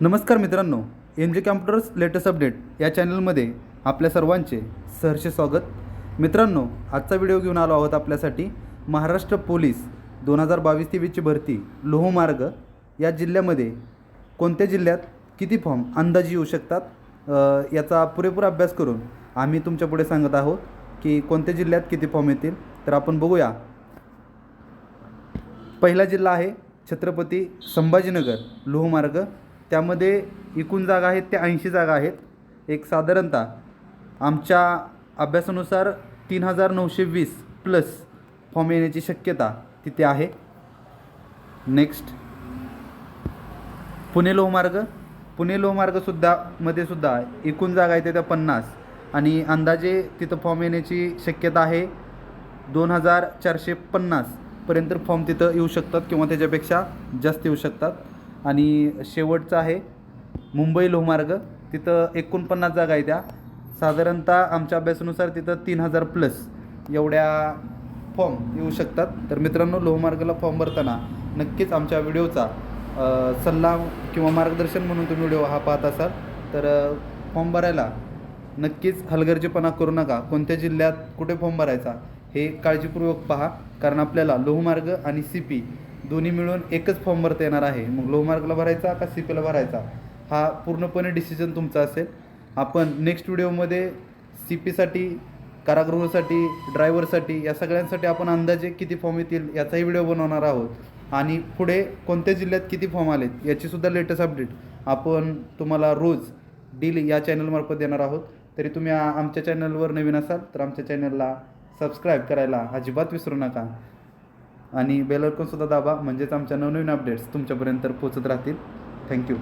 नमस्कार मित्रांनो एम जे कॅम्प्युटर्स लेटेस्ट अपडेट या चॅनलमध्ये आपल्या सर्वांचे सहर्ष स्वागत. मित्रांनो आजचा व्हिडिओ घेऊन आलो आहोत आपल्यासाठी महाराष्ट्र पोलीस दोन हजार बावीस तेवीसची भरती लोहमार्ग या जिल्ह्यामध्ये. कोणत्या जिल्ह्यात किती फॉर्म अंदाजी येऊ शकतात? याचा पुरेपूर अभ्यास करून आम्ही तुमच्यापुढे सांगत आहोत की कोणत्या जिल्ह्यात किती फॉर्म येतील. तर आपण बघूया. पहिला जिल्हा आहे छत्रपती संभाजीनगर लोहमार्ग. त्यामध्ये एकूण जागा आहेत त्या ऐंशी जागा आहेत. एक साधारणतः आमच्या अभ्यासानुसार तीन हजार नऊशे वीस प्लस फॉर्म येण्याची शक्यता तिथे आहे. नेक्स्ट पुणे लोहमार्ग. पुणे लोहमार्गसुद्धा मध्ये सुद्धा एकूण जागा आहेत त्या पन्नास आणि अंदाजे तिथं फॉर्म येण्याची शक्यता आहे दोन हजार चारशे पन्नासपर्यंत फॉर्म तिथं येऊ शकतात किंवा त्याच्यापेक्षा जास्त येऊ शकतात. आणि शेवटचं आहे मुंबई लोहमार्ग. तिथं एकोणपन्नास जागा आहे त्या. साधारणतः आमच्या अभ्यासानुसार तिथं तीन हजार प्लस एवढ्या फॉर्म येऊ शकतात. तर मित्रांनो लोहमार्गाला फॉर्म भरताना नक्कीच आमच्या व्हिडिओचा सल्ला किंवा मार्गदर्शन म्हणून तुम्ही व्हिडिओ हा पाहत असाल. तर फॉर्म भरायला नक्कीच हलगर्जीपणा करू नका. कोणत्या जिल्ह्यात कुठे फॉर्म भरायचा हे काळजीपूर्वक पहा. कारण आपल्याला लोहमार्ग आणि सी पी दोन्ही मिळून एकच फॉर्म भरता येणार आहे. मग लोहमार्गला भरायचा का सी पीला भरायचा? हा पूर्णपणे डिसिजन तुमचा असेल. आपण नेक्स्ट व्हिडिओमध्ये सी पीसाठी कारागृहासाठी ड्रायव्हरसाठी या सगळ्यांसाठी आपण अंदाजे किती फॉर्म येतील याचाही व्हिडिओ बनवणार आहोत. आणि पुढे कोणत्या जिल्ह्यात किती फॉर्म आलेत याचीसुद्धा लेटेस्ट अपडेट आपण तुम्हाला रोज डील या चॅनलमार्फत देणार आहोत. तरी तुम्ही आमच्या चॅनलवर नवीन असाल तर आमच्या चॅनलला सबस्क्राईब करायला अजिबात विसरू नका. आणि बेल सुद्धा दाबा म्हणजेच आमच्या नवनवीन अपडेट्स तुमच्यापर्यंत पोचत राहतील. थँक्यू